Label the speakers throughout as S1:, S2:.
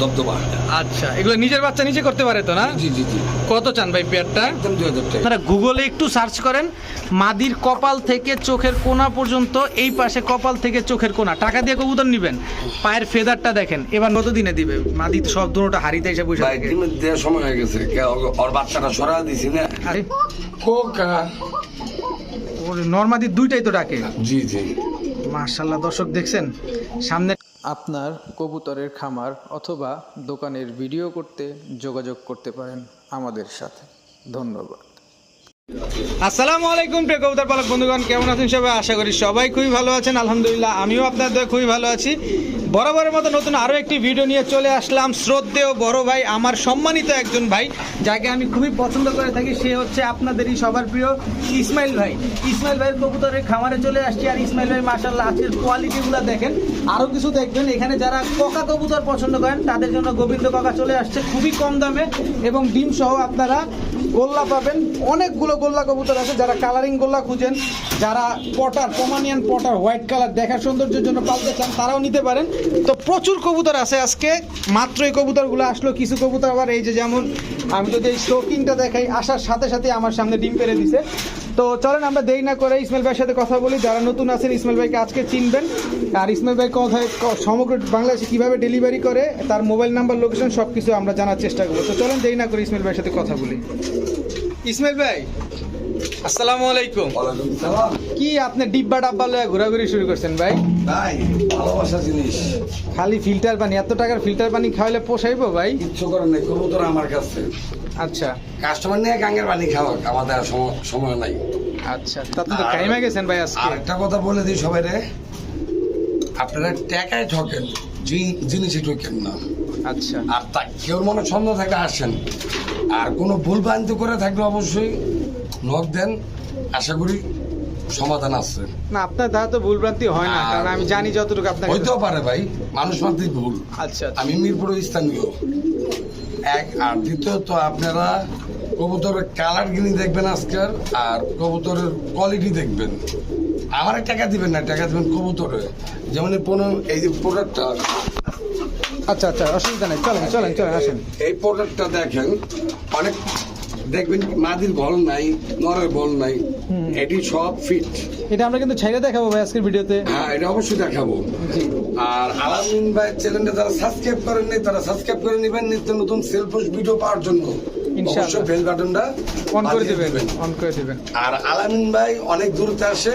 S1: দবদবা।
S2: আচ্ছা এগুলো নিজের বাচ্চা নিজে করতে পারে তো না?
S1: জি জি জি।
S2: কত চান ভাই পেয়ারটা?
S1: একদম দুই হাজার টাকা।
S2: আপনারা গুগলে একটু সার্চ করেন মাদির কপাল থেকে চোখের কোনা পর্যন্ত এই পাশে কপাল থেকে চোখের কোনা টাকা দিয়ে কবুতর নিবেন পায়ের ফেদারটা দেখেন। এবার কত দিনে দিবে? মাদি তো সব দুটোটা হারিতে এসে বসে থাকে।
S1: দেওয়ার সময় হয়ে গেছে। ওর- বাচ্চাটা সরা দিছি না?
S2: আরে।
S1: কোকা
S2: ওর নর্মাদি দুইটাই তো ডাকে।
S1: জি জি।
S2: মার্শাল্লাহ দর্শক দেখছেন? সামনে আপনার কবুতরের খামার অথবা দোকানের ভিডিও করতে যোগাযোগ করতে পারেন আমাদের সাথে। ধন্যবাদ। আসসালামু আলাইকুম, প্রিয় কবুতর পালক বন্ধুগণ, কেমন আছেন সবাই? আশা করি সবাই খুবই ভালো আছেন। আলহামদুলিল্লাহ, আমিও আপনাদের খুবই ভালো আছি। বরাবরের মতো নতুন আরও একটি ভিডিও নিয়ে চলে আসলাম। শ্রদ্ধেয় বড় ভাই, আমার সম্মানিত একজন ভাই, যাকে আমি খুবই পছন্দ করে থাকি। সে হচ্ছে আপনাদেরই সবার প্রিয় ইসমাইল ভাই। ইসমাইল ভাইয়ের কবুতরের খামারে চলে আসছি আর ইসমাইল ভাই মাসাল্লাহ আজকের কোয়ালিটিগুলো দেখেন। আরও কিছু দেখবেন। এখানে যারা ককা কবুতর পছন্দ করেন, তাদের জন্য গোবিন্দ কাকা চলে আসছে খুবই কম দামে। এবং ডিম সহ আপনারা গোল্লা পাবেন। অনেকগুলো গোল্লা কবুতর আছে, যারা কালারিং গোল্লা খুঁজেন, যারা pouter Pomeranian pouter white colour দেখার সৌন্দর্যের জন্য পালতে চান তারাও নিতে পারেন। তো প্রচুর কবুতর আছে আজকে, মাত্র এই কবুতরগুলো আসলো, কিছু কবুতর আবার এই যে যেমন, আমি যদি এই শৌকিংটা দেখাই, আসার সাথে সাথে আমার সামনে ডিম পেরে দিছে। তো চলেন আমরা দেরি না করে ইসমাইল ভাইয়ের সাথে কথা বলি। যারা নতুন আছেন ইসমাইল ভাইকে আজকে চিনবেন। আর ইসমাইল ভাই কথায় ক- সমগ্র বাংলাদেশে কীভাবে ডেলিভারি করে তার মোবাইল নাম্বার লোকেশন সব কিছু আমরা জানার চেষ্টা করব। তো চলেন দেরি না করে ইসমাইল ভাইয়ের সাথে কথা বলি। ইসমাইল ভাই আসসালামু আলাইকুম।
S1: ওয়ালাইকুম সালাম।
S2: কি আপনি ডিব্বা ডাব্বা লয়ে ঘোরাঘুরি শুরু করছেন ভাই?
S1: ভাই ভালোবাসা জিনিস।
S2: খালি ফিল্টার পানি এত টাকার ফিল্টার পানি খাওয়াইলে পোষাইবো ভাই?
S1: কিচ্ছু করার নেই কবুতর আমার কাছে।
S2: আচ্ছা।
S1: কাস্টমার নিয়ে গাঙ্গের পানি খাওয়া আমাদের সময় নাই।
S2: আচ্ছা তা তো টাইমে গেছেন ভাই আজকে।
S1: আরেকটা কথা বলে দিই সবাই রে আপনারা টাকায় ঠকেন জিনিসে ঠকেন না।
S2: আচ্ছা।
S1: আর তা কেউ মনে সন্দেহ থাকলে আসেন। আর কোনো ভুল ভ্রান্তি করে থাকলে অবশ্যই নখ দেন। আশা করি সমাধান আছে।
S2: না আপনার দ্বারা তো ভুলভ্রান্তি হয় না
S1: আর-
S2: কারণ আমি জানি যতটুকু আপনার
S1: হইতেও পারে ভাই মানুষ মাত্রই ভুল।
S2: আচ্ছা আচ্ছা।
S1: আমি মিরপুর স্থানীয়। এক আর দ্বিতীয়ত আপনারা কবুতরের কালার গিনি দেখবেন আজকাল আর কবুতরের কোয়ালিটি দেখবেন। আমার টাকা দিবেন না টাকা দিবেন কবুতরে। যেমন এই পনেরো এই যে প্রোডাক্টটা
S2: আচ্ছা আচ্ছা অসুবিধা নেই। চলেন চলেন চলেন আসেন।
S1: এই প্রোডাক্টটা দেখেন অনেক দেখবেন মাদির বল নাই নরের বল নাই এটি সব ফিট
S2: এটা আমরা কিন্তু ছেড়ে দেখাবো ভাই আজকের ভিডিওতে।
S1: হ্যাঁ এটা অবশ্যই দেখাবো। আর আলামিন ভাই চ্যানেলটা যারা সাবস্ক্রাইব করেন নাই তারা সাবস্ক্রাইব করে নেবেন নিত্য নতুন সেলফ ভিডিও পাওয়ার জন্য।
S2: ইনশাআল্লাহ।
S1: অবশ্যই বেল বাটনটা
S2: অন করে দিবেন অন করে দিবেন।
S1: আর আলামিন ভাই অনেক দূরতে আসে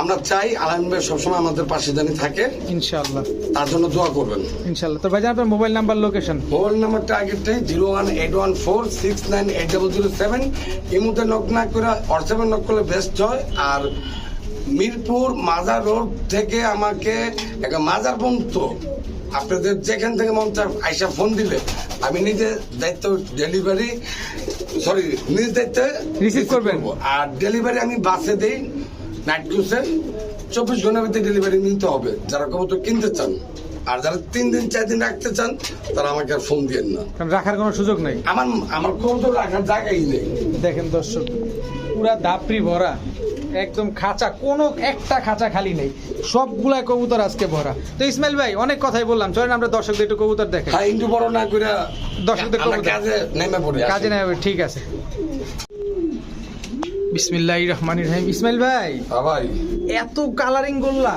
S1: আমরা চাই আলামিন ভাই সবসময় আমাদের পাশে জানি থাকে।
S2: ইনশাআল্লাহ।
S1: তার জন্য দোয়া করবেন।
S2: ইনশাআল্লাহ। তো ভাই আপনার মোবাইল নাম্বার লোকেশন?
S1: মোবাইল নাম্বারটা আগেরটাই zero one eight one four six nine eight double zero seven. এই মুহূর্তে নক না করে হোয়াটসঅ্যাপে নক করলে বেস্ট হয়। আর মিরপুর মাজার রোড থেকে আমাকে একটা মাজার পর্যন্ত আপনাদের যেখান থেকে মন চায় আইসা ফোন দিলে আমি নিজে দায়িত্ব ডেলিভারি সরি নিজ দায়িত্বে
S2: রিসিভ করবেন।
S1: করব। আর ডেলিভারি আমি বাসে দেই। নাইট ক্রুজে চব্বিশ ঘণ্টার ভিতরে ডেলিভারি নিতে হবে। যারা কবুতর কিনতে চান আর যারা তিন দিন চার দিন রাখতে চান তারা আমাকে আর ফোন দিয়েন না।
S2: কারণ রাখার কোনো সুযোগ নেই।
S1: আমার আমার কবুতর রাখার জায়গাই নেই।
S2: দেখেন দর্শক পুরা দাপড়ি ভরা একদম খাঁচা কোনো একটা খাঁচা খালি নেই। সবগুলা কবুতর আজকে ভরা। তো ইসমাইল ভাই অনেক কথাই বললাম। চলেন আমরা দর্শকদের একটু কবুতর দেখেন
S1: হ্যাঁ ইন্টু বড় না করে
S2: দর্শকদের কবুতর।
S1: কাজে নেমে পড়ি
S2: কাজে নেবে ঠিক আছে। বিসমিল্লাহ রহমান রহিম। ইসমাইল ভাই
S1: হ্যাঁ ভাই।
S2: এত কালারিং গোল্লা।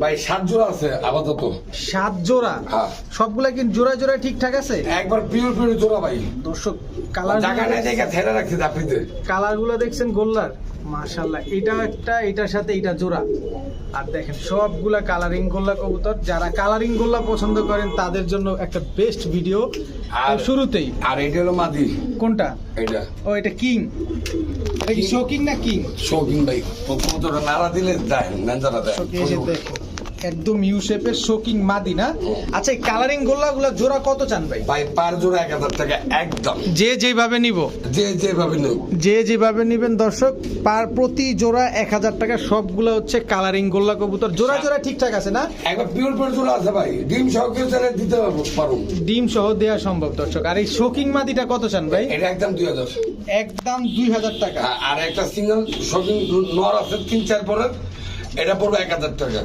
S1: ভাই সাত জোড়া আছে আপাতত।
S2: সাত জোড়া?
S1: হ্যাঁ।
S2: সবগুলা কি জোড়া জোড়া ঠিকঠাক আছে?
S1: একবার পিওর পিওর জোড়া ভাই।
S2: দর্শক কালার
S1: জায়গা নেই জায়গা ছেড়ে রাখছে চাকরিতে
S2: কালারগুলা দেখছেন গোল্লার। মাশাল্লাহ এটা একটা এটার সাথে এটা জোড়া। আর দেখেন সবগুলা কালারিং গোল্লা কবুতর যারা কালারিং গোল্লা পছন্দ করেন তাদের জন্য একটা বেস্ট ভিডিও
S1: আর-
S2: শুরুতেই।
S1: আর এটা হলো মাদি।
S2: কোনটা?
S1: এটা।
S2: ও এটা কিং। এটা কি শোকিং না কিং?
S1: শোকিং ভাই। কবুতরটা নাড়া দিলে দেয় নেঞ্জারা দেয়।
S2: শোকিং দেখো একদম ইউ শেপের শোকিং মাদি না? আচ্ছা এই কালারিং গোল্লা গুলা জোড়া কত চান ভাই?
S1: ভাই পার জোড়া এক হাজার টাকা একদম।
S2: যে যেভাবে নিব।
S1: যে যেভাবে নেব।
S2: যে যেভাবে নিবেন দর্শক পার প্রতি জোড়া এক হাজার টাকা সবগুলো হচ্ছে কালারিং গোল্লা কবুতর। জোড়া জোড়া ঠিকঠাক আছে না?
S1: একবার পিওর পিওর জোড়া আছে ভাই। ডিম সহ কেউ চাইলে দিতে পারব পারো
S2: ডিম সহ দেওয়া সম্ভব দর্শক। আর এই শোকিং মাদিটা কত চান ভাই?
S1: এটা একদম দুই হাজার।
S2: একদম দুই হাজার টাকা।
S1: আর- আর একটা সিঙ্গেল শোকিং নর আছে তিন চার পরের। এটা পড়বে এক হাজার টাকা।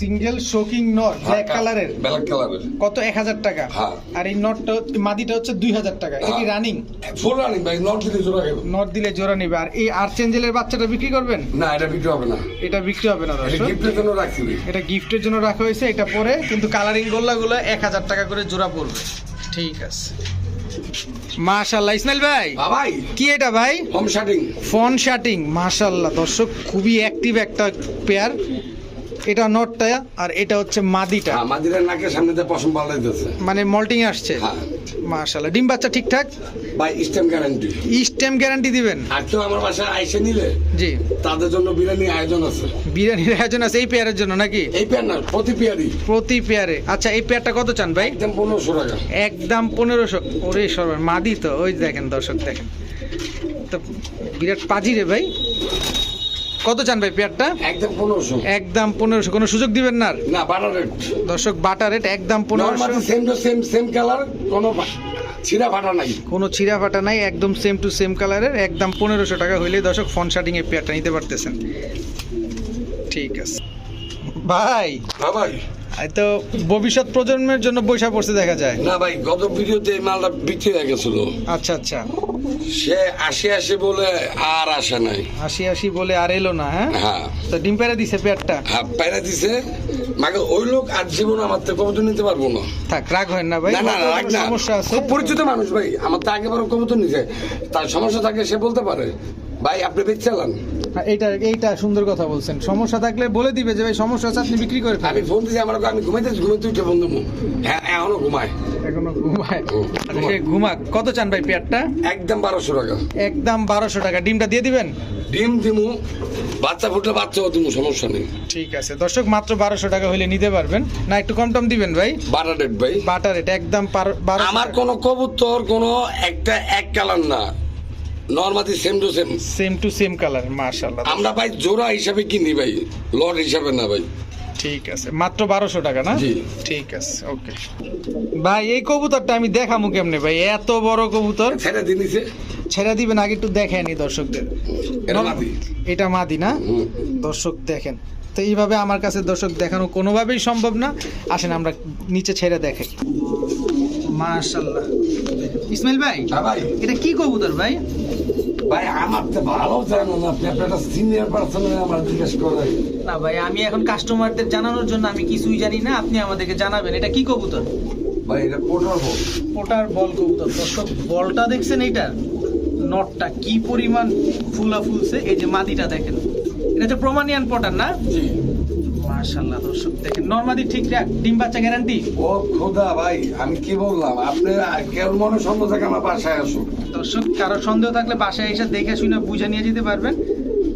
S2: সিঙ্গেল শোকিং নট ব্ল্যাক কালারের
S1: ব্ল্যাক কালারের
S2: কত এক হাজার টাকা?
S1: হ্যাঁ।
S2: আর এই নটটা মাদিটা হচ্ছে দুই হাজার টাকা। এটা কি
S1: হ্যাঁ।
S2: রানিং
S1: ফুল রানিং ভাই নট দিলে জোড়া খাবে
S2: নট দিলে জোড়া নিবে। আর এই আর্চেঞ্জেলের বাচ্চাটা বিক্রি করবেন?
S1: না এটা বিক্রি হবে না।
S2: এটা বিক্রি হবে না
S1: এটা
S2: দর্শক।
S1: গিফটের জন্য রাখছি
S2: এটা গিফটের জন্য রাখা হয়েছে এটা পরে কিন্তু কালারিং গোল্লাগুলো এক হাজার টাকা করে জোড়া পড়বে। ঠিক আছে। মাশাল্লাহ ইসমাইল ভাই।
S1: বাবাই
S2: কি এটা ভাই?
S1: হোম শাটিং
S2: ফন শাটিং মাশাল্লাহ দর্শক খুবই অ্যাক্টিভ একটা পেয়ার এটা নটটা আর এটা হচ্ছে মাদিটা।
S1: হ্যাঁ মাদিরের নাকের সামনে দিয়ে পশম পাল্টাইতেছে
S2: মানে মল্টিং আসছে।
S1: হ্যাঁ।
S2: মাশাল্লাহ ডিম বাচ্চা ঠিকঠাক?
S1: ভাই স্টেম গ্যারান্টি
S2: স্টেম গ্যারান্টি দিবেন?
S1: আর কেউ আমার বাসায় আইসে নিলে
S2: জি।
S1: তাদের জন্য বিরিয়ানি আয়োজন আছে।
S2: বিরিয়ানির আয়োজন আছে এই পেয়ারের জন্য নাকি?
S1: এই পেয়ার না প্রতি পেয়ারই।
S2: প্রতি পেয়ারে। আচ্ছা এই পেয়ারটা কত চান ভাই?
S1: একদম পনেরোশো টাকা।
S2: একদম পনেরোশো। ওরে সর্বার মাদি তো ওই দেখেন দর্শক দেখেন। তো বিরাট পাজি রে ভাই। কত চান ভাই পেয়ারটা?
S1: একদম পনেরোশো।
S2: একদম পনেরোশো। কোনো সুযোগ দিবেন না?
S1: না বাটার রেট।
S2: দর্শক বাটা রেট একদম পনেরোশো।
S1: Same to same same colour কোনো ছিঁড়া ফাটা নাই।
S2: কোনো ছিঁড়া ফাটা নাই একদম সেম টু সেম কালারের একদম পনেরোশো টাকা হইলেই দর্শক ফোন শার্টিং এর পেয়ারটা নিতে পারতেছেন। ঠিক আছে। ভাই
S1: হ্যাঁ ভাই।
S2: তো ভবিষ্যৎ প্রজন্মের জন্য বৈশা পড়ছে দেখা যায়।
S1: না ভাই গত ভিডিওতে এই মালটা বিক্রি হয়ে গেছিল।
S2: আচ্ছা আচ্ছা।
S1: সে আসি আসি বলে আর আসে নাই।
S2: আসি আসি বলে আর এলো না হ্যাঁ?
S1: হ্যাঁ।
S2: তো ডিম পেড়ে দিছে পেটটা?
S1: হ্যাঁ পায়রা দিছে। মাকে ওই লোক আর জীবন আমার থেকে কবুতর নিতে পারব না।
S2: থাক রাগ হয় না ভাই।
S1: না না রাগ না।
S2: সমস্যা আছে?
S1: পরিচিত মানুষ ভাই। আমার তো আগেবারও কবুতর নিছে। তার সমস্যা থাকে সে বলতে পারে। ভাই আপনি বেচ চালান?
S2: হ্যাঁ, এইটা এইটা সুন্দর কথা বলছেন। সমস্যা থাকলে বলে দিবে যে ভাই সমস্যা আছে আপনি বিক্রি করে
S1: আমি ফোন দিয়েছি আমার আমি ঘুমাইতেছি ঘুমাইতে উঠে বন্ধু হ্যাঁ এখনও ঘুমায়।
S2: এখনও ঘুমায়। আচ্ছা, সে ঘুমাক। কত চান ভাই পেয়ারটা?
S1: একদম বারোশো টাকা।
S2: একদম বারোশো টাকা। ডিমটা দিয়ে দিবেন?
S1: ডিম দিমু বাচ্চা ফুটলে বাচ্চাও দিমু সমস্যা নেই।
S2: ঠিক আছে। দর্শক মাত্র বারোশো টাকা হইলে নিতে পারবেন। না একটু কম টম দিবেন ভাই?
S1: বারো ডেট ভাই।
S2: বাটার এটা একদম
S1: আমার কোনো কবুতর কোনো একটা এক কালার না। Normally same to same
S2: same to same colour মার্শাল্লাহ
S1: আমরা ভাই জোড়া হিসাবে কিনি ভাই লট হিসাবে না ভাই।
S2: ঠিক আছে মাত্র বারোশো টাকা না?
S1: জি।
S2: ঠিক আছে ওকে ভাই এই কবুতরটা আমি দেখামু কেমনে ভাই? এত বড় কবুতর।
S1: ছেড়ে দিনিছে
S2: ছেড়ে দিবেন আগে একটু দেখেনি দর্শকদের।
S1: এটা মাদি।
S2: এটা মাদি না? দর্শক দেখেন। তো এইভাবে আমার কাছে দর্শক দেখানো কোনোভাবেই সম্ভব না। আসেন আমরা নিচে ছেড়ে দেখাই। মাশাল্লাহ ইসমাইল ভাই
S1: হ্যাঁ ভাই।
S2: এটা কি কবুতর ভাই?
S1: ভাই আমার তো ভালো জানেন আপনি আপনি একটা সিনিয়র পার্সন আমার জিজ্ঞেস করে
S2: না ভাই আমি এখন কাস্টমারদের জানানোর জন্য আমি কিছুই জানি না আপনি আমাদেরকে জানাবেন এটা কি কবুতর?
S1: ভাই এটা পোটার বল।
S2: ওটার বল কবুতর। দর্শক বলটা দেখছেন এইটা? নটটা কি পরিমাণ ফুলা ফুলছে এই যে মাদিটা দেখেন। এটা হচ্ছে প্রমাণিয়ান পটার না?
S1: জি।
S2: মাশাল্লাহ দর্শক দেখেন। নরমাদি ঠিক রাখ ডিম বাচ্চা গ্যারান্টি
S1: ও খোদা ভাই আমি কি বললাম? আপনি কেউ মনে সন্দেহ থাকে আমার বাসায় আসুন
S2: দর্শক কারও সন্দেহ থাকলে বাসায় এসে দেখে শুনে বুঝে নিয়ে যেতে পারবেন।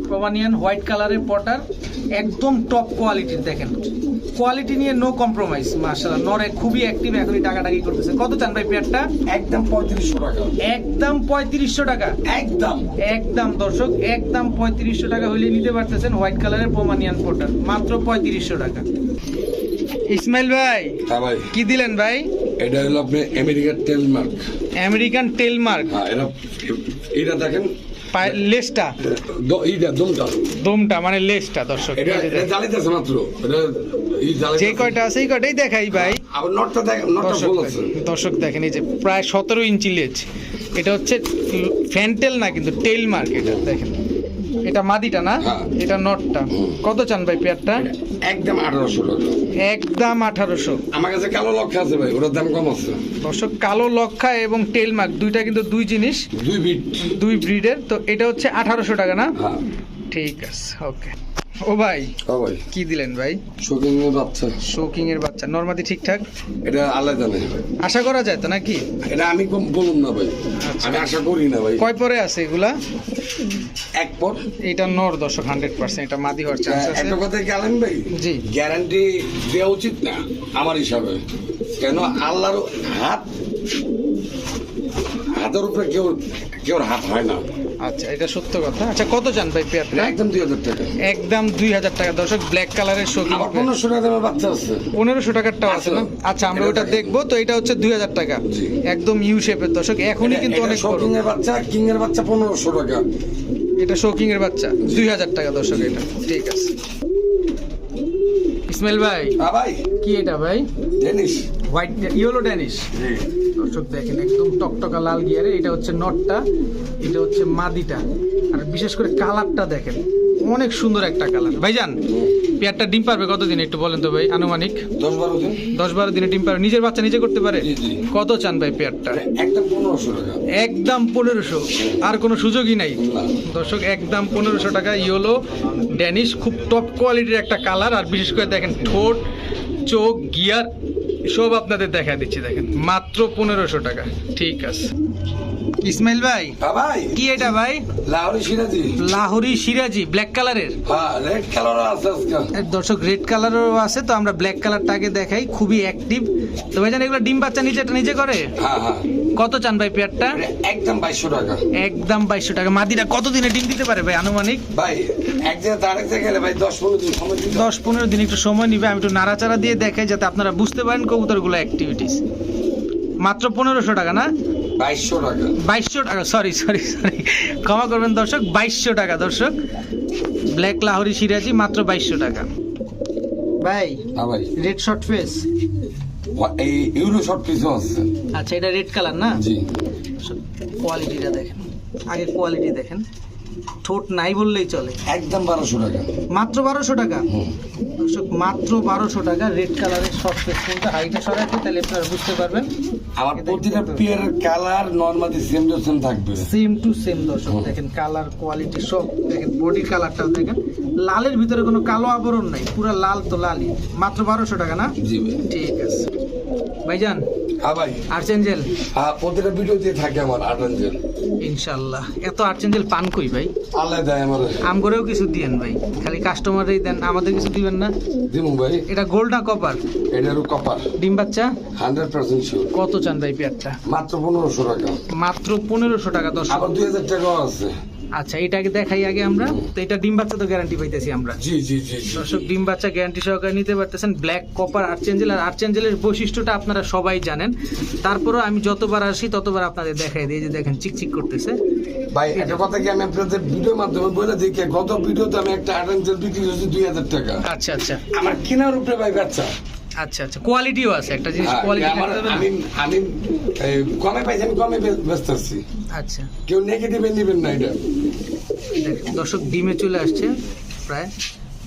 S2: প্রমানিয়ান হোয়াইট কালারের পটার একদম টপ কোয়ালিটির দেখেন। কোয়ালিটি নিয়ে নো কম্প্রোমাইজ মাশাআল্লাহ। নরে খুবই অ্যাক্টিভ এখনই টাকাটাকি করতেছে। কত চান ভাই পেয়ারটা?
S1: একদম পঁয়ত্রিশশো টাকা।
S2: একদম পঁয়ত্রিশশো টাকা?
S1: একদম।
S2: একদম দর্শক একদম পঁয়ত্রিশশো টাকা হইলে নিতে পারতেছেন হোয়াইট কালারের প্রমানিয়ান পটার মাত্র পঁয়ত্রিশশো টাকা। ইসমাইল ভাই
S1: হ্যাঁ ভাই।
S2: কি দিলেন ভাই?
S1: এটা হলো আপনি আমেরিকার টেলমার্ক
S2: আমেরিকান টেলমার্ক
S1: হ্যাঁ এটা এটা দেখেন
S2: লেসটা
S1: এইটা দমটা।
S2: দমটা মানে লেসটা দর্শক
S1: এটা জ্বালিতেছে মাত্র।
S2: যে কয়টা আছে এই কয়টাই দেখাই ভাই।
S1: আবার নটটা দেখেন নটটা
S2: দর্শক
S1: ফুল আছে
S2: দর্শক দেখেন এই যে প্রায় সতেরো ইঞ্চি লেজ। এটা হচ্ছে ফ্যান্টেল না কিন্তু টেল মার্ক এটা দেখেন। এটা মাদিটা না?
S1: হ্যাঁ।
S2: এটা নটটা। কত চান ভাই পেয়ারটা?
S1: একদম আঠারোশো
S2: একদম আঠারোশো।
S1: আমার কাছে কালো লক্ষা আছে ভাই ওটার দাম কম আছে।
S2: দর্শক কালো লক্ষা এবং টেলমার্ক দুইটা কিন্তু দুই জিনিস।
S1: দুই ব্রিড।
S2: দুই ব্রিডের তো এটা হচ্ছে আঠারোশো টাকা না?
S1: হ্যাঁ।
S2: ঠিক আছে ওকে। ও ভাই
S1: ও ভাই।
S2: কি দিলেন ভাই?
S1: শৌখিন বাচ্চা।
S2: শোকিং এর বাচ্চা নর্মাদি ঠিকঠাক?
S1: এটা আলাদা নেই
S2: আশা করা যায় তো নাকি?
S1: এটা আমি বলুন না ভাই।
S2: আচ্ছা।
S1: আমি আশা করি না ভাই।
S2: কয় পরে আছে এগুলা?
S1: এক পর।
S2: এটা নর দর্শক হান্ড্রেড পার্সেন্ট এটা মাদি হওয়ার চান্স আছে।
S1: একটা কথা গেলেন ভাই?
S2: জি।
S1: গ্যারান্টি দেওয়া উচিত না আমার হিসাবে। কেন আল্লাহর হাত হাতের উপরে কেউ কেউ হাত হয় না।
S2: আচ্ছা এটা সত্য কথা। আচ্ছা কত চান ভাই পেয়ারটা
S1: একদম দুই হাজার টাকা।
S2: একদম দুই হাজার টাকা। দর্শক ব্ল্যাক কালারের শোকিং
S1: পনেরোশো টাকা দামের বাচ্চা আছে।
S2: পনেরোশো টাকারটাও আছে না? আচ্ছা আমরা ওটা দেখব। তো এটা হচ্ছে দুই হাজার টাকা। একদম ইউ শেপের দর্শক এখনই কিন্তু অনেক বড়।
S1: এর বাচ্চা কিং এর বাচ্চা পনেরোশো টাকা।
S2: এটা শোকিং এর বাচ্চা। দুই হাজার টাকা দর্শক এটা। ঠিক আছে। ইসমাইল ভাই
S1: হ্যাঁ ভাই।
S2: কি এটা ভাই?
S1: জিনিস
S2: হোয়াইট ইয়েলো ড্যানিশ
S1: জি।
S2: দর্শক দেখেন একদম টকটকা লাল গিয়ারে এটা হচ্ছে নটটা এটা হচ্ছে মাদিটা। আর বিশেষ করে কালারটা দেখেন অনেক সুন্দর একটা কালার। ভাইজান পেয়ারটা ডিম পারবে কতদিন একটু বলেন তো ভাই আনুমানিক?
S1: দশ বারো দিন।
S2: দশ বারো দিনে ডিম পারবে। নিজের বাচ্চা নিজে করতে পারে। কত চান ভাই পেয়ারটা?
S1: একটা পনেরোশো
S2: একদম পনেরোশো। আর কোনো সুযোগই নাই। দর্শক একদম পনেরোশো টাকা ইয়েলো ড্যানিশ খুব টপ কোয়ালিটির একটা কালার। আর বিশেষ করে দেখেন ঠোঁট চোখ গিয়ার সব আপনাদের দেখা দিচ্ছি দেখেন। মাত্র পনেরোশো টাকা। ঠিক আছে। ইসমাইল ভাই
S1: ভাই।
S2: কি এটা ভাই?
S1: লাহোরি সিরাজি।
S2: লাহোরি সিরাজি ব্ল্যাক কালারের
S1: হ্যাঁ রেড কালারও আছে
S2: দর্শক রেড তো আমরা ব্ল্যাক কালারটা আগে দেখাই খুবই অ্যাক্টিভ তো ভাইজান এগুলো ডিম বাচ্চা নিচেটা নিজে করে?
S1: হ্যাঁ হ্যাঁ।
S2: কত চান ভাই পেয়ারটা?
S1: একদম বাইশশো টাকা।
S2: একদম বাইশশো টাকা। মাদিরা কতদিনে ডিম দিতে পারে ভাই আনুমানিক?
S1: ভাই এক জায়গা থেকে গেলে ভাই দশ পনেরো দিন সময়
S2: দশ পনেরো দিন একটু সময় নিবে। আমি একটু নাড়াচাড়া দিয়ে দেখাই যাতে আপনারা বুঝতে পারেন কবুতরগুলো অ্যাক্টিভিটিস মাত্র পনেরোশো টাকা না?
S1: বাইশশো টাকা।
S2: বাইশশো টাকা। সরি সরি সরি ক্ষমা করবেন দর্শক বাইশশো টাকা দর্শক। ব্ল্যাক লাহোরি সিরাজি মাত্র বাইশশো টাকা। ভাই রেড শর্ট ফেস
S1: এই ইউরো শর্ট কিছু আছে।
S2: আচ্ছা এটা রেড কালার না?
S1: জি।
S2: কোয়ালিটিটা দেখেন। আগে কোয়ালিটি দেখেন। ঠোঁট নাই বললেই চলে।
S1: একদম বারোশো টাকা।
S2: মাত্র বারোশো টাকা? দর্শক মাত্র বারোশো টাকা রেড কালারের কিন্তু হাইটে তাহলে আপনারা বুঝতে পারবেন।
S1: আমার প্রতিটা পিয়ারের colour normally same to same থাকবে।
S2: সেম টু সেম দর্শক দেখেন কালার কোয়ালিটি সব দেখেন বডি কালারটাও দেখেন। লালের ভিতরে কোনো কালো আবরণ নাই পুরো লাল তো লালই। মাত্র বারোশো টাকা না?
S1: জি
S2: ঠিক আছে। ভাইজান
S1: হ্যাঁ ভাই।
S2: আর্চেঞ্জেল
S1: হ্যাঁ ভিডিওতে থাকে আমার আটাঞ্জেল
S2: ইনশাল্লাহ। এত আর্চেঞ্জেল পান কই ভাই?
S1: আল্লাহ দেয় আমার।
S2: আম করেও কিছু দিয়েন ভাই। খালি কাস্টমারই দেন আমাদের কিছু দিবেন না।
S1: ভাই।
S2: এটা গোল্ড না কপার
S1: এটারও কপার
S2: ডিম বাচ্চা?
S1: হান্ড্রেড পার্সেন্ট শিওর
S2: কত চান ভাই পেয়ারটা?
S1: মাত্র পনেরোশো টাকা।
S2: মাত্র পনেরোশো টাকা দশ
S1: আবার দুই হাজার টাকাও আছে।
S2: আচ্ছা এটাকে দেখাই আগে আমরা। তো এটা ডিম বাচ্চা তো গ্যারান্টি পাইতেছি আমরা।
S1: জি জি জি।
S2: দর্শক ডিম বাচ্চা গ্যারান্টি সহকারে নিতে পারতেছেন ব্ল্যাক কপার আর্চেঞ্জেল আর আর্চেঞ্জেলের বৈশিষ্ট্যটা আপনারা সবাই জানেন। তারপরও আমি যতবার আসি ততবার আপনাদের দেখাই দিই। যে দেখেন চিকচিক করতেছে।
S1: ভাই একটা কথা কি আমি আপনাদের ভিডিওর মাধ্যমে বলে দিই গত ভিডিওতে আমি একটা আটাঞ্জেল বিক্রি করছি দুই হাজার টাকা।
S2: আচ্ছা আচ্ছা।
S1: আমার কেনার উপরে ভাই বাচ্চা।
S2: আচ্ছা আচ্ছা। কোয়ালিটিও আছে একটা জিনিস কোয়ালিটি
S1: আমি আমি কমে পাইছি আমি কমে ব্যস্ত আছি।
S2: আচ্ছা।
S1: কেউ নেগেটিভে নেবেন না এটা।
S2: দর্শক ডিমে চলে আসছে প্রায়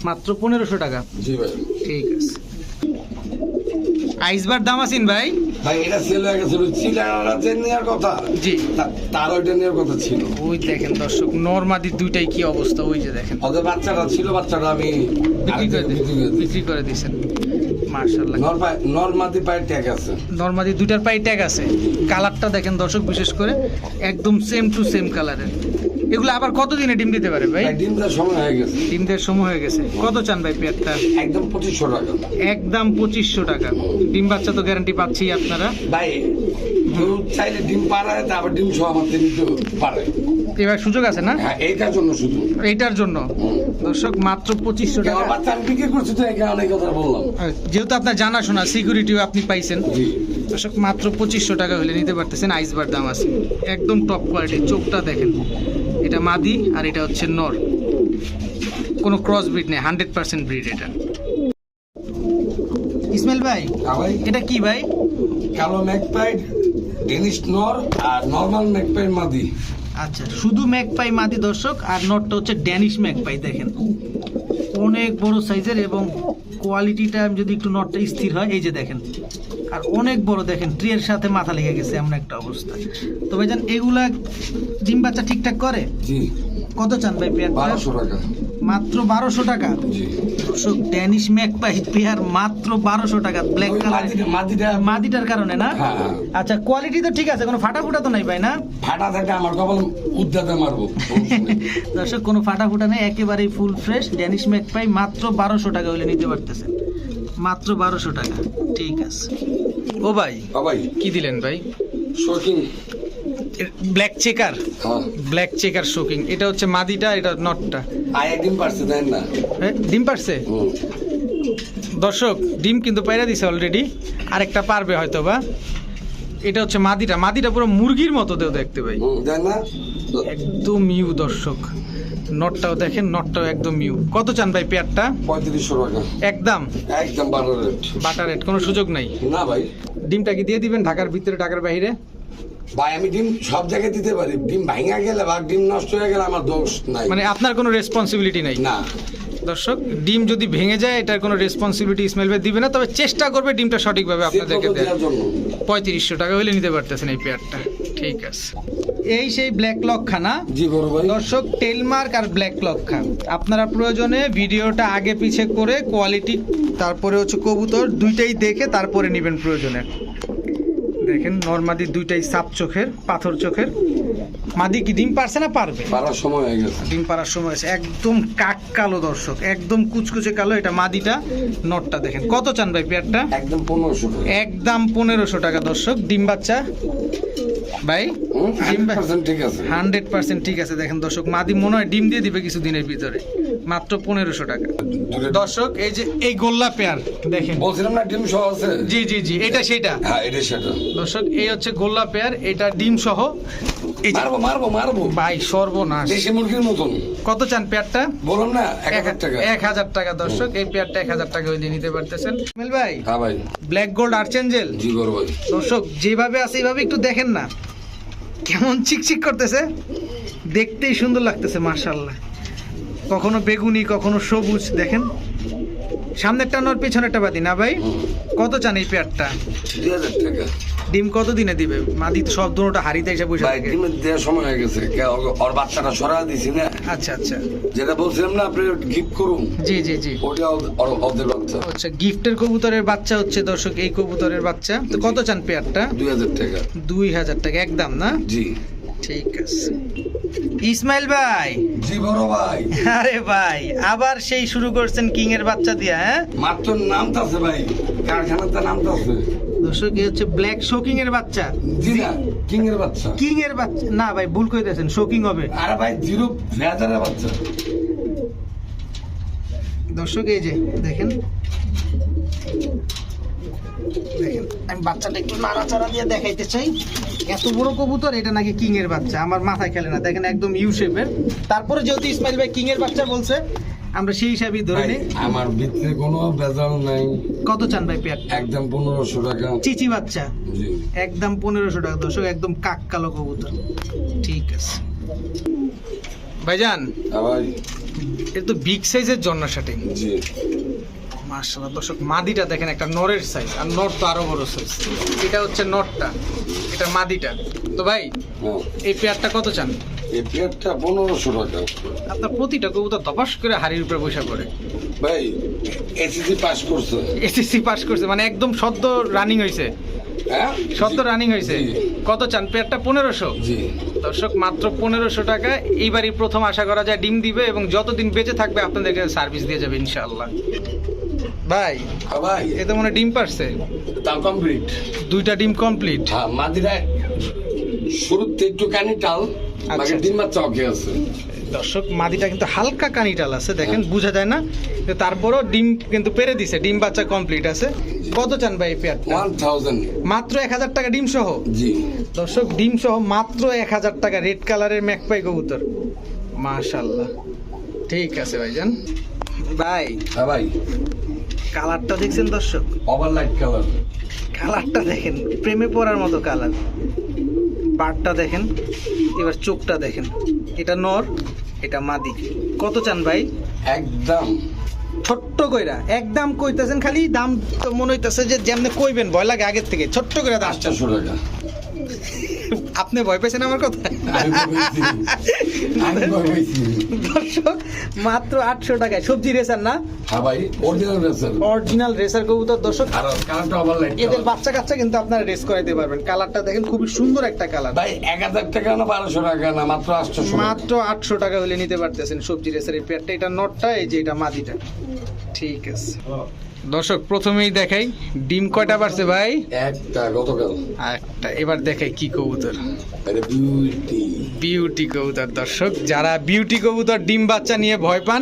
S2: মাত্র পনেরোশো টাকা।
S1: জি ভাই।
S2: ঠিক আছে। আইসবার দাম আছেন ভাই?
S1: ভাই এটা সেল হয়ে গেছিল চিলারা যে নেওয়ার কথা।
S2: জি।
S1: তার ওইটা নেওয়ার কথা ছিল।
S2: ওই দেখেন দর্শক নর্মাদি দুইটাই কি অবস্থা ওই যে দেখেন।
S1: ওদের বাচ্চাটা ছিল বাচ্চাটা আমি
S2: বিক্রি করে
S1: বিক্রি করে
S2: দিয়েছেন। মার্শাল্লাহ
S1: নরমাদি পায়ের ট্যাগ আছে।
S2: নর্মাদি দুইটার পাই ট্যাগ আছে। কালারটা দেখেন দর্শক বিশেষ করে একদম সেম টু সেম কালারের। এগুলো আবার কত দিনে ডিম দিতে পারে ভাই?
S1: ভাই ডিম দেওয়ার সময় হয়ে গেছে।
S2: ডিম দেওয়ার সময় হয়ে গেছে। কত চান ভাই পেয়ারটা?
S1: একদম পঁচিশশো টাকা।
S2: একদম পঁচিশশো টাকা। ডিম বাচ্চা তো গ্যারান্টি পাচ্ছি আপনারা।
S1: ভাই চাইলে ডিম পাড়ায় তারপর ডিম সহ আমার পারে
S2: এবার সুযোগ আছে না?
S1: হ্যাঁ এইটার জন্য শুধু
S2: এইটার জন্য। দর্শক মাত্র পঁচিশশো টাকা।
S1: বাচ্চা আমি বিক্রি করছি তো এই কারণে কথা বললাম।
S2: যেহেতু আপনার জানাশোনা সিকিউরিটিও আপনি পাইছেন। দর্শক মাত্র পঁচিশশো টাকা হলে নিতে পারতেছেন আইসবার দাম আছে। একদম টপ কোয়ালিটি চোখটা দেখেন। এটা মাদি আর এটা হচ্ছে নর। কোনো ক্রস ব্রিড নেই হান্ড্রেড পার্সেন্ট ব্রিড এটা। ইসমাইল
S1: ভাই
S2: এটা কি ভাই?
S1: কালো ম্যাকপাই ডেনিশ নর আর নর্মাল ম্যাকপাই মাদি।
S2: আচ্ছা শুধু ম্যাকপাই মাদি দর্শক আর নটটা হচ্ছে ড্যানিশ ম্যাকপাই দেখেন। অনেক বড় সাইজের এবং কোয়ালিটিটা আমি যদি একটু নটটা স্থির হয় এই যে দেখেন। আর অনেক বড় দেখেন ট্রিয়ের সাথে মাথা লেগে গেছে এমন একটা অবস্থা। তো ভাইজান এগুলা ডিম বাচ্চা ঠিকঠাক করে?
S1: জি।
S2: কত চান ভাই পেয়ারটা
S1: বারোশো টাকা।
S2: মাত্র বারোশো টাকা? দর্শক ড্যানিশ ম্যাকপাই পেয়ার মাত্র বারোশো টাকা ব্ল্যাক কালার
S1: মাদিটা মাদিটা
S2: মাদিটার কারণে না?
S1: হ্যাঁ, হ্যাঁ।
S2: আচ্ছা কোয়ালিটি তো ঠিক আছে কোনো ফাটা ফুটা তো নাই ভাই না?
S1: ফাটা থাকে আমার কপাল উদ্যাতে মারবো।
S2: দর্শক কোনো ফাটা ফুটা নেই একেবারেই ফুল ফ্রেশ ড্যানিশ ম্যাকপাই মাত্র বারোশো টাকা হলে নিতে পারতেছেন। মাত্র বারোশো টাকা ঠিক আছে। ও ভাই
S1: ও ভাই।
S2: কি দিলেন ভাই?
S1: শৌখিন।
S2: ব্ল্যাক চেকার
S1: হ্যাঁ।
S2: ব্ল্যাক চেকার শোকিং এটা হচ্ছে মাদিটা এটা নটটা।
S1: আয় একদিন পারছে দেন না?
S2: ডিম পারছে? দর্শক ডিম কিন্তু পাইরা দিছে অলরেডি আরেকটা পারবে হয়তো বা এটা হচ্ছে মাদিটা। মাদিটা পুরো মুরগির মতো দেও দেখতে
S1: না?
S2: একদম ইউ দর্শক। নটটাও দেখেন নটটাও একদম মিউ। কত চান ভাই পেয়ারটা?
S1: পঁয়ত্রিশশো টাকা।
S2: একদম?
S1: একদম বারো রেট
S2: বাটার রেট কোনো সুযোগ নাই।
S1: না ভাই।
S2: ডিমটা কি দিয়ে দিবেন ঢাকার ভিতরে ঢাকার বাইরে?
S1: ভাই আমি ডিম সব জায়গায় দিতে পারি। ডিম ভাঙা গেলে বা ডিম নষ্ট হয়ে গেলে আমার দোষ নাই।
S2: মানে আপনার কোনো রেসপন্সিবিলিটি নাই?
S1: না।
S2: দর্শক ডিম যদি ভেঙে যায় এটার কোনো রেসপন্সিবিলিটি ইসমাইল ভাই দিবে না তবে চেষ্টা করবে ডিমটা সঠিকভাবে আপনাদেরকে দেওয়ার।
S1: জন্য।
S2: পঁয়ত্রিশশো টাকা হলে নিতে পারতেছেন এই পেয়ারটা। ঠিক আছে। এই সেই ব্ল্যাক লক খানা।
S1: জি বড় ভাই।
S2: দর্শক টেলমার্ক আর ব্ল্যাক লক খান। আপনারা প্রয়োজনে ভিডিওটা আগে পিছে করে কোয়ালিটি তারপরে হচ্ছে কবুতর দুইটাই দেখে তারপরে নেবেন প্রয়োজনে। দেখেন নর্মাদি দুইটাই সাপ চোখের পাথর চোখের। মাদি কি ডিম পারছে না পারবে?
S1: পারার সময় হয়ে গেছে।
S2: ডিম পাড়ার সময় আছে একদম কাক কালো দর্শক একদম কুচকুচে কালো। এটা মাদিটা নটটা দেখেন। কত চান ভাই পেয়ারটা?
S1: একদম পনেরোশো
S2: একদম পনেরোশো টাকা দর্শক। ডিম বাচ্চা? ভাই? ডিম
S1: ঠিক আছে।
S2: হান্ড্রেড পার্সেন্ট ঠিক আছে। দেখেন দর্শক মাদি মনে হয় ডিম দিয়ে দিবে কিছু দিনের ভিতরে। মাত্র পনেরোশো টাকা। দর্শক এই যে এই গোল্লা পেয়ার দেখেন।
S1: বলছিলাম না ডিম সহ আছে?
S2: জি জি জি এটা সেটা।
S1: হ্যাঁ এটা সেটা।
S2: দর্শক এই হচ্ছে গোল্লা পেয়ার এটা ডিম সহ।
S1: মারবো মারবো মারবো।
S2: ভাই সর্বনাশ।
S1: দেশি মুরগির মতন।
S2: কত চান পেয়ারটা?
S1: বললাম না এক হাজার টাকা।
S2: এক হাজার টাকা দর্শক এই পেয়ারটা এক হাজার টাকা হইলে নিতে পারতেছেন। ইসমাইল ভাই
S1: হ্যাঁ ভাই।
S2: Black gold archangel?
S1: জি বড় ভাই।
S2: দর্শক যেভাবে আছে এইভাবে একটু দেখেন না। কেমন চিকচিক করতেছে? দেখতেই সুন্দর লাগতেছে মার্শাল্লাহ কখনো বেগুনি কখনো সবুজ দেখেন। সামনেরটা নর পেছনেরটা বাদি। না ভাই? কত চান এই পেয়ারটা? ডিম কত দিনে দিবে? মাদি সব দুটোটা হারিতে এসে বসে
S1: ভাই
S2: থাকে।
S1: ডিমের দেওয়ার সময় হয়ে গেছে। ওর- বাচ্চাটা সরা দিছি না।
S2: আচ্ছা আচ্ছা।
S1: যেটা বলছিলাম না আপনি গিফট করুন।
S2: জি জি জি।
S1: ওটা ওদের-
S2: আচ্ছা গিফটের কবুতরের বাচ্চা হচ্ছে দর্শক এই কবুতরের বাচ্চা। তো কত চান পেয়ারটা?
S1: দুই হাজার টাকা।
S2: দুই হাজার টাকা একদম না?
S1: জি।
S2: ঠিক আছে। ইসমাইল ভাই।
S1: জি বড় ভাই।
S2: আরে ভাই আবার সেই শুরু করছেন কিং এর বাচ্চা দিয়া হ্যাঁ?
S1: মাত্র নামটা আছে ভাই কারখানাতে নামটা আছে
S2: দর্শক হচ্ছে ব্ল্যাক শোকিং এর বাচ্চা।
S1: জি না কিং এর বাচ্চা।
S2: কিং এর বাচ্চা না ভাই ভুল করে দিয়েছেন শোকিং হবে।
S1: আরে ভাই জিরো ভেজারের বাচ্চা।
S2: দর্শক এই যে দেখেন। দেখেন আমি বাচ্চাটা একটু নাড়াচাড়া দিয়ে দেখাইতে চাই। এত বড় কবুতর এটা নাকি কিং এর বাচ্চা? আমার মাথায় খেলে না। দেখেন একদম ইউ শেপের। তারপরে যেহেতু ইসমাইল ভাই কিং এর বাচ্চা বলছে আমরা সেই হিসাবেই ধরে নিই।
S1: আমার ভিতরে কোনো ভেজাল নাই।
S2: কত চান ভাই পেয়ার?
S1: একদম পনেরোশো টাকা।
S2: চিচি বাচ্চা? একদম পনেরোশো টাকা। দর্শক একদম কাক কালো কবুতর। ঠিক আছে। ভাইজান
S1: হ্যাঁ ভাই।
S2: এটা তো বিগ সাইজের জন্না শাটিং
S1: জি।
S2: মার্শাল্লাহ দর্শক মাদিটা দেখেন একটা নরের সাইজ আর নর তো আরও বড় সাইজ এটা হচ্ছে নটটা এটা মাদিটা। তো ভাই
S1: হ্যাঁ।
S2: এই পেয়ারটা কত চান?
S1: এই প্লেটটা পনেরোশো টাকা।
S2: আপনার প্রতিটা কবুতর ধপাস করে হাড়ির উপরে বসে পড়ে।
S1: ভাই এসএসসি পাস করছে।
S2: এসএসসি পাস করছে মানে একদম সদ্য রানিং হয়েছে
S1: হ্যাঁ
S2: সদ্য রানিং হয়েছে কত চান? পেয়ারটা পনেরোশো? দর্শক মাত্র পনেরোশো টাকা। এইবারই প্রথম আশা করা যায় ডিম দিবে এবং যতদিন বেঁচে থাকবে আপনাদেরকে সার্ভিস দিয়ে যাবে ইনশাআল্লাহ। ভাই
S1: হ্যাঁ ভাই।
S2: এ তো মনে ডিম পারছে।
S1: তাও কমপ্লিট
S2: দুইটা ডিম কমপ্লিট
S1: হ্যাঁ মাদিরা শুরুতে একটু কানি টাল বাকি
S2: আচ্ছা।
S1: ডিম বাচ্চা ওকে আছে।
S2: দর্শক মাদিটা কিন্তু হালকা কানিটাল আছে দেখেন বোঝা যায় না। তারপরও ডিম কিন্তু পেরে দিছে ডিম বাচ্চা কমপ্লিট আছে। কত চান ভাই
S1: থাউজেন্ড।
S2: মাত্র এক হাজার টাকা ডিম সহ?
S1: জি।
S2: দর্শক ডিম সহ মাত্র এক হাজার টাকা রেড কালারের ম্যাকপাই কবুতর। মাশাল্লাহ ঠিক আছে ভাইজান। ভাই
S1: হ্যাঁ ভাই।
S2: কালারটা দেখছেন দর্শক?
S1: ওভার লাইট কালার
S2: কালারটা দেখেন প্রেমে পড়ার মতো কালার বারটা দেখেন এবার চোখটা দেখেন। এটা নর এটা মাদি। কত চান ভাই?
S1: একদম।
S2: ছোট্ট কইরা একদম কইতেছেন খালি দাম তো মনে হইতেছে যে যেমনে কইবেন ভয় লাগে আগের থেকে। ছোট্ট কইরা দাম।
S1: চারশো টাকা।
S2: আপনি ভয় পেয়েছেন আমার কথা। দর্শক মাত্র আটশো টাকায়। সবজি রেসার না?
S1: হ্যাঁ অরিজিনাল রেসার।
S2: অরিজিনাল রেসার কবুতর। দর্শক এদের বাচ্চা কাচ্চা কিন্তু আপনারা রেস করাইতে পারবেন। কালারটা দেখেন খুবই সুন্দর একটা কালার
S1: ভাই এক হাজার টাকা না বারোশো টাকা না মাত্র আটশো
S2: মাত্র আটশো টাকা হলে নিতে পারতেছেন সবজি রেসার। এই পেয়ারটা এটা নটটা এই যে এটা মাদিটা। ঠিক আছে। দর্শক প্রথমেই দেখাই ডিম কয়টা পারছে ভাই?
S1: একটা গতকাল।
S2: একটা এবার দেখাই কি কবুতর।
S1: বিউটি
S2: বিউটি কবুতর দর্শক যারা বিউটি কবুতর ডিম বাচ্চা নিয়ে ভয় পান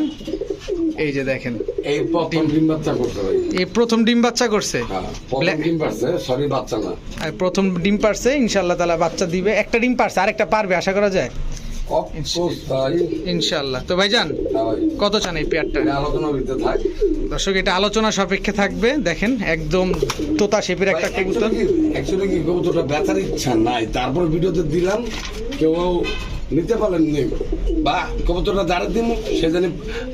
S2: এই যে দেখেন
S1: এই প্রথম ডিম বাচ্চা করতে ভাই।
S2: এই প্রথম ডিম বাচ্চা করছে?
S1: হ্যাঁ প্রথম ডিম পারছে সরি বাচ্চা না।
S2: আর প্রথম ডিম পারছে ইনশাল্লাহ তালা বাচ্চা দিবে। একটা ডিম পারছে আরেকটা পারবে আশা করা যায়? ইনশাল্লাহ তো ভাইজান কত চান এই পেয়ারটা? দর্শক এটা আলোচনা সাপেক্ষে থাকবে দেখেন একদম তোতা শেপের একটা কবুতর।
S1: অ্যাকচুয়ালি কি কবুতরটা বেচার ইচ্ছা নাই। তারপর ভিডিওতে দিলাম কেউ নিতে পারেন নি বা কবুতরটা যারা দিব সে জানি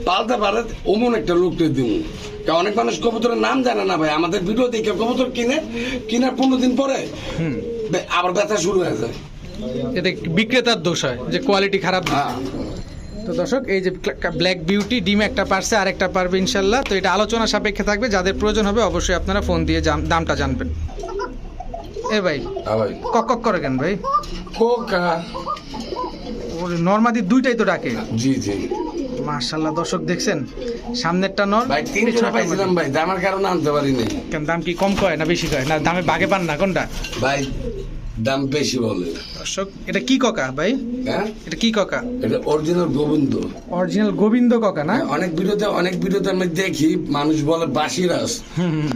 S1: পালতে পারে অমন একটা লোককে দিব কারণ অনেক মানুষ কবুতরের নাম জানে না ভাই। আমাদের ভিডিও দেখে কবুতর কিনে কিনার পনেরো দিন পরে আবার ব্যথা শুরু হয়ে যায়।
S2: এতে বিক্রেতার দোষ হয় যে কোয়ালিটি খারাপ
S1: হ্যাঁ।
S2: তো দর্শক এই যে ব্ল্যাক বিউটি ডিম একটা পারছে আর একটা পারবে ইনশাল্লাহ। তো এটা আলোচনা সাপেক্ষে থাকবে যাদের প্রয়োজন হবে অবশ্যই আপনারা ফোন দিয়ে দামটা জানবেন। এ ভাই
S1: হ্যাঁ ভাই।
S2: কক কক করে কেন ভাই?
S1: কোকা
S2: ওর নর্মাদি দুইটাই তো ডাকে।
S1: জি জি।
S2: মার্শাল্লাহ দর্শক দেখছেন সামনেরটা নর
S1: ভাই
S2: পিছনেরটা
S1: পাইছিলাম ভাই দামের কারণে আনতে পারি নাই
S2: কেন দাম কি কম কয় না বেশি কয়? না দামে বাগে পান না কোনটা?
S1: ভাই দাম বেশি বলে।
S2: দর্শক এটা কি ককা ভাই?
S1: হ্যাঁ?
S2: এটা কি ককা?
S1: এটা অরিজিনাল গোবিন্দ।
S2: অরিজিনাল গোবিন্দ ককা না?
S1: অনেক ভিডিওতে অনেক ভিডিওতে আমি দেখি মানুষ বলে বাসিরাস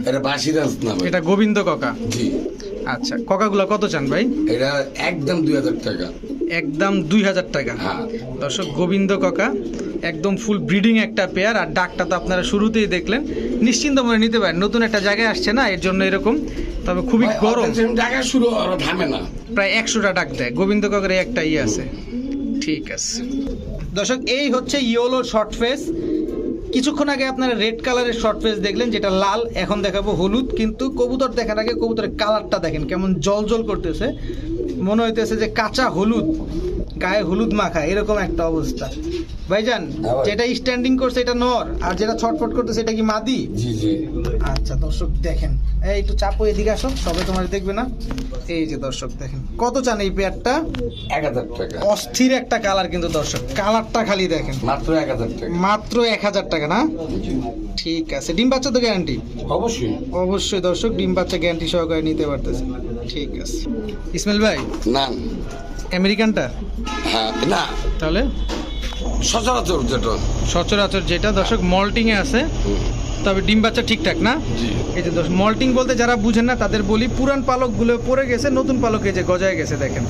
S1: এটা বাসিরাস না ভাই।
S2: এটা গোবিন্দ ককা?
S1: জি।
S2: আচ্ছা ককাগুলো কত চান ভাই?
S1: এটা একদম দুই হাজার টাকা।
S2: একদম দুই হাজার টাকা।
S1: হ্যাঁ।
S2: দর্শক গোবিন্দ কাকা একদম ফুল ব্রিডিং একটা পেয়ার আর ডাকটা তো আপনারা শুরুতেই দেখলেন। নিশ্চিন্ত মনে নিতে পারেন নতুন একটা জায়গায় আসছে না এর জন্য এরকম তবে খুবই গরম।
S1: জায়গা শুরু হয়, ওরা থামে না।
S2: প্রায় একশোটা ডাক দেয়। গোবিন্দ কাকের একটা ইয়ে আছে। ঠিক আছে। দর্শক, এই হচ্ছে ইয়োলো শর্ট ফেস কিছুক্ষণ আগে আপনারা রেড কালারের শর্ট ফেস দেখলেন, যেটা লাল, এখন দেখাবো হলুদ। কিন্তু কবুতর দেখার আগে কবুতরের কালারটা দেখেন, কেমন জল জল করতেছে। মনে হইতেছে যে কাঁচা হলুদ, গায়ে হলুদ মাখা, এরকম একটা অবস্থা। ভাইজান
S1: হ্যাঁ
S2: যেটা স্ট্যান্ডিং করছে এটা নর আর যেটা ছটফট করতেছে এটা কি মাদি?
S1: জি জি।
S2: আচ্ছা দর্শক দেখেন। এই একটু চাপো এদিকে আসো সবে তোমার দেখবে না। এই যে দর্শক দেখেন কত চান এই পেয়ারটা?
S1: এক হাজার টাকা।
S2: অস্থির একটা কালার কিন্তু দর্শক কালারটা খালি দেখেন।
S1: মাত্র এক হাজার টাকা।
S2: মাত্র এক হাজার টাকা না? ঠিক আছে ডিম বাচ্চা তো গ্যারান্টি
S1: অবশ্যই।
S2: অবশ্যই দর্শক ডিম বাচ্চা গ্যারান্টি সহকারে নিতে পারতেছে। ঠিক আছে। ইসমাইল ভাই
S1: না।
S2: আমেরিকানটা?
S1: হ্যাঁ না।
S2: তাহলে?
S1: সচরাচর যেটা।
S2: সচরাচর যেটা দর্শক মল্টিং এ আছে। তবে ডিম বাচ্চা ঠিকঠাক না? এই যে মল্টিং বলতে যারা বুঝেন না তাদের বলি পুরান পালকগুলো পড়ে গেছে নতুন পালক এই যে গজায় গেছে দেখেন।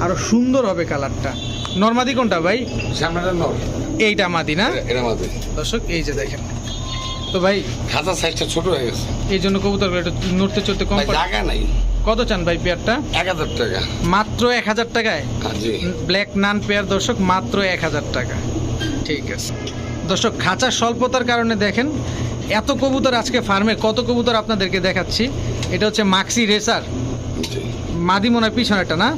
S2: আরও সুন্দর হবে কালারটা। নর্মাদি কোনটা ভাই?
S1: সামনেটা নর।
S2: এইটা মাদি না?
S1: এটা- মাঝে
S2: দর্শক এই যে দেখেন। তো ভাই
S1: খাতা সাইজটা ছোট হয়ে গেছে।
S2: এই জন্য কবুতর একটু নড়তে চড়তে কম
S1: জায়গা নাই।
S2: কত চান ভাই পেয়ারটা?
S1: এক হাজার টাকা।
S2: মাত্র এক হাজার টাকায়?
S1: হ্যাঁ,
S2: ব্ল্যাক নান পেয়ার দর্শক মাত্র এক হাজার টাকা। ঠিক আছে। দর্শক খাঁচার স্বল্পতার কারণে দেখেন এত কবুতর আজকে ফার্মে কত কবুতর আপনাদেরকে দেখাচ্ছি। এটা হচ্ছে মাক্সি রেসার। মাদি মনে পিছনেরটা না?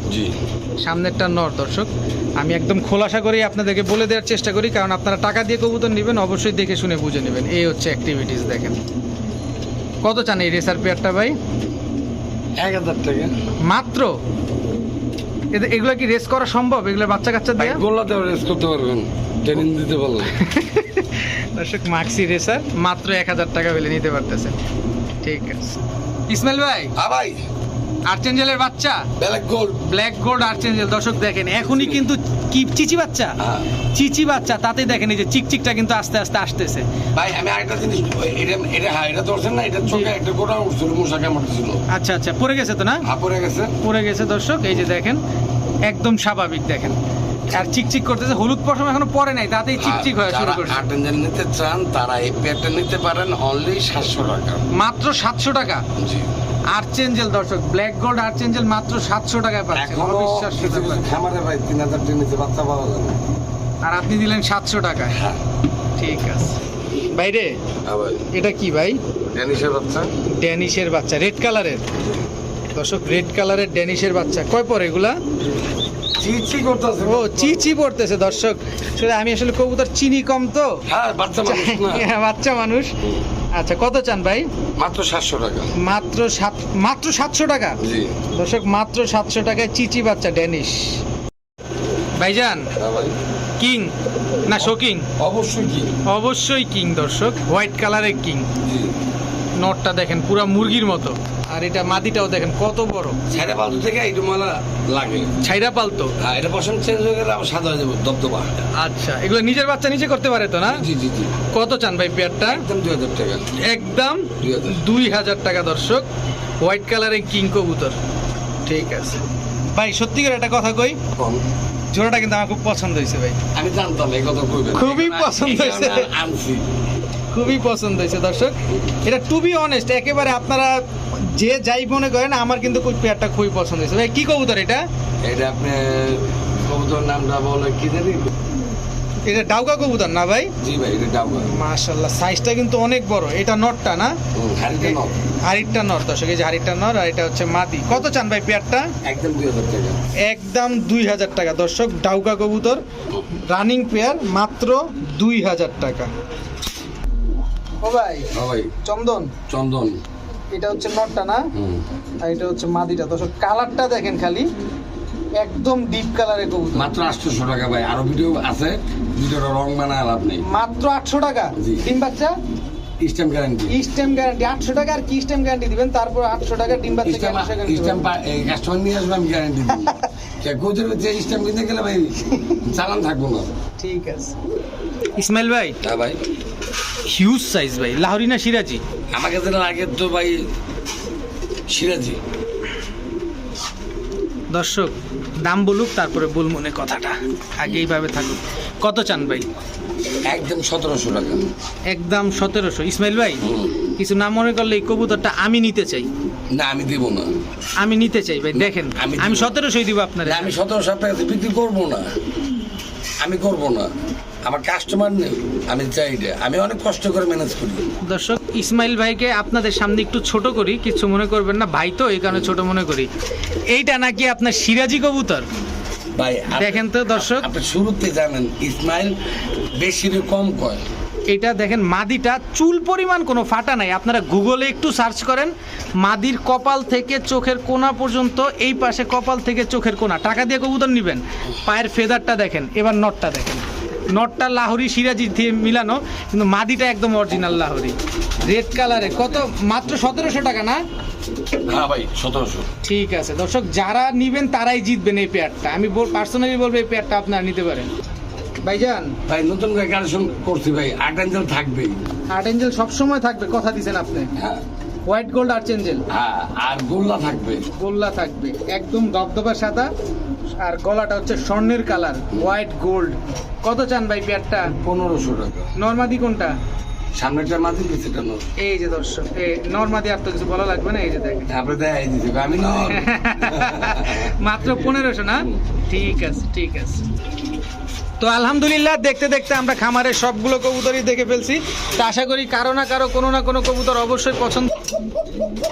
S2: সামনেরটা নর দর্শক। আমি একদম খোলাসা করেই আপনাদেরকে বলে দেওয়ার চেষ্টা করি কারণ আপনারা টাকা দিয়ে কবুতর নেবেন অবশ্যই দেখে শুনে বুঝে নেবেন। এই হচ্ছে অ্যাক্টিভিটিস দেখেন। কত চান এই রেসার পেয়ারটা ভাই?
S1: এক হাজার টাকা।
S2: মাত্র? এগুলো কি রেস করা সম্ভব? এগুলো বাচ্চা কাচ্চা দিয়ে?
S1: গোল্লাতে রেস করতে পারবেন। ট্রেনিং দিতে পারলে।
S2: দর্শক মাক্সি রেসার মাত্র এক হাজার টাকা হলে নিতে পারতেছে। ঠিক আছে। ইসমাইল ভাই?
S1: হ্যাঁ ভাই।
S2: আর্চেঞ্জেলের বাচ্চা?
S1: Black gold
S2: black gold archangel. দর্শক দেখেন এখনই কিন্তু কি চিচি বাচ্চা?
S1: হ্যাঁ।
S2: চিচি বাচ্চা তাতে দেখেন এই যে চিকচিকটা কিন্তু আস্তে আস্তে আসতেছে।
S1: ভাই আমি আরেকটা জিনিস এটা এটা হ্যাঁ এটা ধরছেন না এটা চোখে একটা গোটা উঠছিল মশা কামড় ছিল?
S2: আচ্ছা আচ্ছা পড়ে গেছে তো না?
S1: হাপড়ে গেছে।
S2: পড়ে গেছে দর্শক এই যে দেখেন একদম স্বাভাবিক দেখেন। আর চিকচিক করতেছে হলুদ পশম এখনও পরে নাই তাতেই চিকচিক হয়ে শুরু করছে।
S1: আটেঞ্জার নিতে চান তারা এই পেয়ারটা নিতে পারেন অনলি সাতশো টাকা।
S2: মাত্র সাতশো টাকা।
S1: জি।
S2: আর্চেঞ্জেল দর্শক ব্ল্যাক গোল্ড আর্চেঞ্জেল মাত্র সাতশো টাকায় পাচ্ছেন
S1: এখনও
S2: অবিশ্বাস্য ব্যাপার।
S1: ভাই তিন হাজার টাকা নিচে বাচ্চা পাওয়া না
S2: আর আপনি দিলেন সাতশো টাকায়।
S1: হ্যাঁ।
S2: ঠিক আছে। বাইরে
S1: হ্যাঁ
S2: এটা কি ভাই?
S1: ড্যানিশের বাচ্চা।
S2: ড্যানিশের বাচ্চা রেড কালারের। দর্শক রেড কালারের ড্যানিশের বাচ্চা। কয় পর এগুলা?
S1: চিচি করতেছে।
S2: ও চিচি পড়তেছে দর্শক। আমি আসলে কবুতর চিনি কম তো।
S1: হ্যাঁ বাচ্চা মানুষ
S2: হ্যাঁ, বাচ্চা মানুষ। আচ্ছা কত চান ভাই?
S1: মাত্র সাতশো টাকা।
S2: মাত্র সাত মাত্র সাতশো টাকা?
S1: জি।
S2: দর্শক মাত্র সাতশো টাকায় চিচি বাচ্চা ড্যানিশ। ভাইজান
S1: হ্যাঁ
S2: কিং? না শোকিং
S1: অবশ্যই কিং।
S2: অবশ্যই কিং দর্শক হোয়াইট কালারের কিং।
S1: জি।
S2: নটটা দেখেন পুরা মুরগির মতো। আর এটা মাদিটাও দেখেন কত বড়।
S1: ছেড়ে পালতো থেকে একটু ময়লা লাগে।
S2: ছাইরা পালতো?
S1: হ্যাঁ এটা বসন চেঞ্জ হয়ে গেলে আবার সাদা হয়ে যাবে দবদবা।
S2: আচ্ছা এগুলো নিজের বাচ্চা নিজে করতে পারে তো না?
S1: জি জি জি।
S2: কত চান ভাই পেয়ারটা?
S1: একদম দুই হাজার টাকা।
S2: একদম
S1: দুই হাজার।
S2: টাকা দর্শক। হোয়াইট কালারের কিং কবুতর। ঠিক আছে। ভাই সত্যি করে একটা কথা কই?
S1: কম।
S2: জোড়াটা কিন্তু আমার খুব পছন্দ হয়েছে ভাই।
S1: আমি জানতাম এই কথা
S2: খুবই পছন্দ হয়েছে।
S1: আনছি।
S2: খুবই পছন্দ হয়েছে দর্শক। এটা টু বি অনেস্ট একেবারে আপনারা যে যাই মনে করেন আমার কিন্তু খুব পেয়ারটা খুবই পছন্দ হয়েছে। ভাই কি কবুতর এটা?
S1: এটা আপনি কবুতর নামটা বলে কি জানি?
S2: এটা ডাউকা কবুতর না ভাই?
S1: জি ভাই এটা ডাউকা।
S2: মাশাল্লাহ সাইজটা কিন্তু অনেক বড়। এটা নটটা না?
S1: হারিতে নক
S2: হাড়িরটা নর দর্শক এই যে হাড়িরটা নর আর এটা হচ্ছে মাদি। কত চান ভাই পেয়ারটা?
S1: একদম দুই হাজার টাকা।
S2: একদম দুই হাজার টাকা দর্শক ডাউকা কবুতর রানিং পেয়ার মাত্র দুই হাজার টাকা। ও ভাই।
S1: হ্যাঁ ভাই।
S2: চন্দন।
S1: চন্দন।
S2: এটা হচ্ছে নটটা না?
S1: হুম।
S2: আর এটা হচ্ছে মাদিটা। দর্শক কালারটা দেখেন খালি। একদম ডিপ কবুতর।
S1: মাত্র আটশোশো টাকা ভাই। আরও ভিডিও আছে ভিডিওটা রং মানা লাভ নেই।
S2: মাত্র আটশো টাকা?
S1: জি।
S2: ডিম বাচ্চা?
S1: স্ট্যাম্প গ্যারান্টি
S2: স্টেম গ্যারান্টি আটশো টাকা আর কি স্টেম গ্যারান্টি দিবেন? তারপর আটশো টাকা ডিম বাচ্চা
S1: স্ট্যাম্প
S2: গ্যারান্টি
S1: স্ট্যাম্প কাস্টমার নিয়ে আসবে আমি গ্যারান্টি দিই কে কোচের হচ্ছে স্ট্যাম্প কিনতে গেলে ভাই চালান থাকব না।
S2: ঠিক আছে। ইসমাইল ভাই?
S1: হ্যাঁ ভাই।
S2: হিউজ সাইজ ভাই। লাহরি না সিরাজি?
S1: আমাকে যেটা লাগে তো ভাই সিরাজি।
S2: দর্শক দাম বলুক তারপরে বলমনে কথাটা। আগে এইভাবে থাকুক। কত চান ভাই?
S1: একদম সতেরোশো টাকা।
S2: একদম সতেরোশো। ইসমাইল ভাই কিছু না মনে করলে এই কবুতরটা আমি নিতে চাই।
S1: না আমি দিব না।
S2: আমি নিতে চাই ভাই দেখেন।
S1: আমি
S2: সতেরোশোই দিব আপনার।
S1: আমি সতেরোশো টাকা বিক্রি করব না। আমি করব না। আমার কাস্টমার নেই। আমি চাই এটা। আমি অনেক কষ্ট করে ম্যানেজ করি।
S2: দর্শক ইসমাইল ভাইকে আপনাদের সামনে একটু ছোট করি কিছু মনে করবেন না। ভাই তো এই কারণে ছোট মনে করি। এইটা নাকি আপনার সিরাজি কবুতর?
S1: ভাই
S2: দেখেন তো দর্শক।
S1: আপনি শুরুতে জানেন ইসমাইল বেশি কম কয়।
S2: এটা দেখেন মাদিটা চুল পরিমাণ কোনো ফাটা নাই। আপনারা গুগলে একটু সার্চ করেন মাদির কপাল থেকে চোখের কোনা পর্যন্ত এই পাশে কপাল থেকে চোখের কোনা। টাকা দিয়ে কবুতর নেবেন। পায়ের ফেদারটা দেখেন এবার নটটা দেখেন। নটটা লাহোরি সিরাজি দিয়ে মিলানো কিন্তু মাদিটা একদম অরিজিনাল লাহরি। রেড কালারে কত? মাত্র সতেরোশো টাকা না?
S1: হ্যাঁ ভাই সতেরোশো।
S2: ঠিক আছে। দর্শক যারা নিবেন তারাই জিতবেন এই পেয়ারটা আমি পার্সোনালি বলব এই পেয়ারটা আপনারা নিতে পারেন। ভাইজান?
S1: ভাই নতুন করে কালেকশন করছি ভাই। আট অ্যাঞ্জেল থাকবেই।
S2: আর্ট এঞ্জেল সবসময় থাকবে কথা দিছেন আপনি।
S1: হ্যাঁ।
S2: হোয়াইট গোল্ড আর্চ এঞ্জেল
S1: হ্যাঁ আর গোল্লা থাকবে।
S2: গোল্লা থাকবে। একদম দবদবা সাদা আর গলাটা হচ্ছে স্বর্ণের কালার হোয়াইট গোল্ড। কত চান ভাই পেয়ারটা?
S1: পনেরোশো টাকা।
S2: নর্মাদি কোনটা?
S1: সামনেটা মাঝে পিছিটা নয়
S2: এই যে দর্শক নর্মাদি আর তো কিছু বলা লাগবে না এই যে দেখেন।
S1: আপনি দেখাই দিতে আমি না
S2: মাত্র পনেরোশো না? ঠিক আছে ঠিক আছে। তো আলহামদুলিল্লাহ, দেখতে দেখতে আমরা খামারের সবগুলো কবুতরই দেখে ফেলছি। তো আশা করি কারও না কারও, কোনো না কোনো কবুতর অবশ্যই পছন্দ।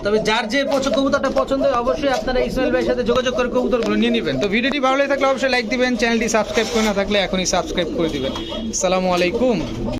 S2: তবে যার যে পছন্দ কবুতরটা পছন্দ অবশ্যই আপনারা ইসমাইল ভাইয়ের সাথে যোগাযোগ করে কবুতরগুলো নিয়ে নেবেন। তো ভিডিওটি ভালো লাগে থাকলে অবশ্যই লাইক দিবেন, চ্যানেলটি সাবস্ক্রাইব করে না থাকলে এখনই সাবস্ক্রাইব করে দিবেন। আসসালামু আলাইকুম।